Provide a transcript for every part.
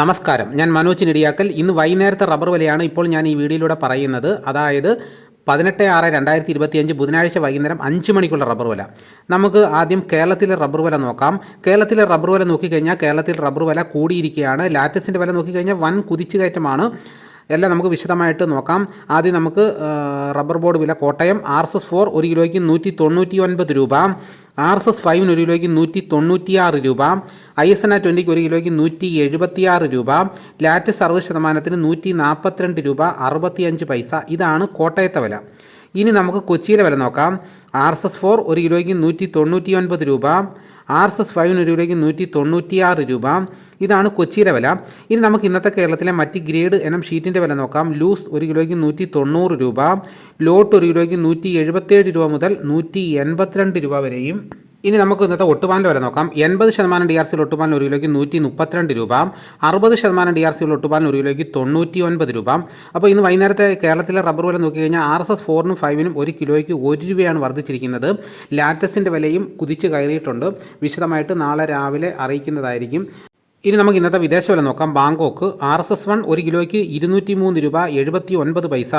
നമസ്കാരം. ഞാൻ മനോജ് നെടിയാക്കൽ. ഇന്ന് വൈകുന്നേരത്തെ റബ്ബർ വിലയാണ് ഇപ്പോൾ ഞാൻ ഈ വീഡിയോയിലൂടെ പറയുന്നത്. അതായത് പതിനെട്ട് ആറ് രണ്ടായിരത്തി ഇരുപത്തിയഞ്ച് ബുധനാഴ്ച വൈകുന്നേരം അഞ്ച് മണിക്കുള്ള റബ്ബർ വില. നമുക്ക് ആദ്യം കേരളത്തിലെ റബ്ബർ വില നോക്കാം. കേരളത്തിലെ റബ്ബർ വില നോക്കിക്കഴിഞ്ഞാൽ കേരളത്തിൽ റബ്ബർ വില കൂടിയിരിക്കുകയാണ്. ലാറ്റസിന്റെ വില നോക്കിക്കഴിഞ്ഞാൽ വൻ കുതിച്ചുകയറ്റമാണ്. എല്ലാം നമുക്ക് വിശദമായിട്ട് നോക്കാം. ആദ്യം നമുക്ക് റബ്ബർ ബോർഡ് വില Kottayam R S S four ഒരു കിലോയ്ക്ക് നൂറ്റി തൊണ്ണൂറ്റി ഒൻപത് രൂപ. ആർ എസ് എസ് ഫൈവിന് ഒരു കിലോയ്ക്ക് നൂറ്റി തൊണ്ണൂറ്റിയാറ് രൂപ. ഐ എസ് എൻ ആ ട്വന്റിക്ക് ഒരു കിലോയ്ക്ക് നൂറ്റി എഴുപത്തിയാറ് രൂപ. ലാറ്റ് അറുപത് ശതമാനത്തിന് നൂറ്റി നാൽപ്പത്തിരണ്ട് രൂപ അറുപത്തിയഞ്ച് പൈസ. ഇതാണ് കോട്ടയത്തെ വില. ഇനി നമുക്ക് കൊച്ചിയിലെ വില നോക്കാം. ആർ എസ് എസ് ഫോർ ഒരു കിലോയ്ക്ക് നൂറ്റി തൊണ്ണൂറ്റി ഒൻപത് രൂപ. ആർ എസ് എസ് ഫൈവിന് ഒരു കിലോയ്ക്ക് നൂറ്റി തൊണ്ണൂറ്റിയാറ് രൂപ. ഇതാണ് കൊച്ചിയിലെ വില. ഇനി നമുക്ക് ഇന്നത്തെ കേരളത്തിലെ മറ്റ് ഗ്രേഡ് എനം ഷീറ്റിന്റെ വില നോക്കാം. ലൂസ് ഒരു കിലോയ്ക്ക് നൂറ്റി തൊണ്ണൂറ് രൂപ. ലോട്ട് ഒരു കിലോയ്ക്ക് നൂറ്റി എഴുപത്തേഴ് രൂപ മുതൽ നൂറ്റി എൺപത്തിരണ്ട് രൂപ വരെയും. ഇനി നമുക്ക് ഇന്നത്തെ ഒട്ടുപാലിന്റെ വില നോക്കാം. എൺപത് ശതമാനം ഡി ആർ സിയിൽ ഒട്ടുപാലിന് ഒരു കിലോയ്ക്ക് നൂറ്റി മുപ്പത്തിരണ്ട് രൂപ അറുപത് ശതമാനം ഡി ആർ സിയിൽ ഒട്ടുപാലിന് ഒരു കിലോയ്ക്ക് തൊണ്ണൂറ്റി ഒൻപത് രൂപ. അപ്പോൾ ഇന്ന് വൈകുന്നേരത്തെ കേരളത്തിലെ റബ്ബർ വില നോക്കി കഴിഞ്ഞാൽ ആർ എസ് എസ് ഫോറിനും ഫൈവിനും ഒരു കിലോയ്ക്ക് ഒരു രൂപയാണ് വർദ്ധിച്ചിരിക്കുന്നത്. ലാറ്റസിന്റെ വിലയും കുതിച്ച് കയറിയിട്ടുണ്ട്. വിശദമായിട്ട് നാളെ രാവിലെ അറിയിക്കുന്നതായിരിക്കും. ഇനി നമുക്ക് ഇന്നത്തെ വിദേശ വില നോക്കാം. Bangkok R S S one ഒരു കിലോയ്ക്ക് ഇരുന്നൂറ്റി മൂന്ന് രൂപ എഴുപത്തി ഒൻപത് പൈസ.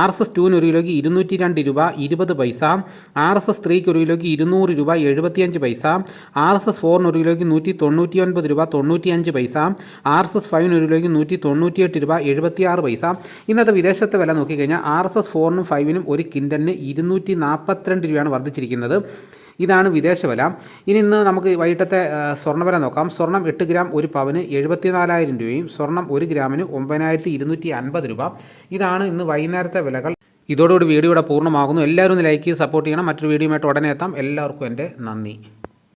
ആർ എസ് എസ് ടുവിന് ഒരു കിലോയ്ക്ക് ഇരുന്നൂറ്റി രണ്ട് രൂപ ഇരുപത് പൈസ. ആർ എസ് എസ് ത്രീക്ക് ഒരു കിലോയ്ക്ക് ഇരുന്നൂറ് രൂപ എഴുപത്തിയഞ്ച് പൈസ. ആർ എസ് എസ് ഫോറിന് ഒരു കിലോയ്ക്ക് നൂറ്റി തൊണ്ണൂറ്റി ഒൻപത് രൂപ തൊണ്ണൂറ്റിയഞ്ച് പൈസ. ആർ എസ് എസ് ഫൈവിന് ഒരു കിലോയ്ക്ക് നൂറ്റി തൊണ്ണൂറ്റിയെട്ട് രൂപ എഴുപത്തിയാറ് പൈസ. ഇന്നത്തെ വിദേശത്തെ വില നോക്കിക്കഴിഞ്ഞാൽ ആർ എസ് എസ് ഫോറിനും ഫൈവിനും ഒരു കിൻഡലിന് ഇരുന്നൂറ്റി നാൽപ്പത്തിരണ്ട് രൂപയാണ് വർദ്ധിച്ചിരിക്കുന്നത്. ഇതാണ് വിദേശ ഇനി ഇന്ന് നമുക്ക് വൈകിട്ടത്തെ സ്വർണ നോക്കാം. സ്വർണം എട്ട് ഗ്രാം ഒരു പവന് എഴുപത്തിനാലായിരം രൂപയും സ്വർണം ഒരു ഗ്രാമിന് ഒമ്പതിനായിരത്തി ഇരുന്നൂറ്റി അൻപത് രൂപ. ഇതാണ് ഇന്ന് വൈകുന്നേരത്തെ വിലകൾ. ഇതോടുകൂടി വീഡിയോ ഇവിടെ പൂർണമാകുന്നു. എല്ലാവരും ഒന്ന് ലൈക്ക് ചെയ്ത് സപ്പോർട്ട് ചെയ്യണം. മറ്റൊരു വീഡിയോയുമായിട്ട് ഉടനെ എത്താം. എല്ലാവർക്കും എന്റെ നന്ദി.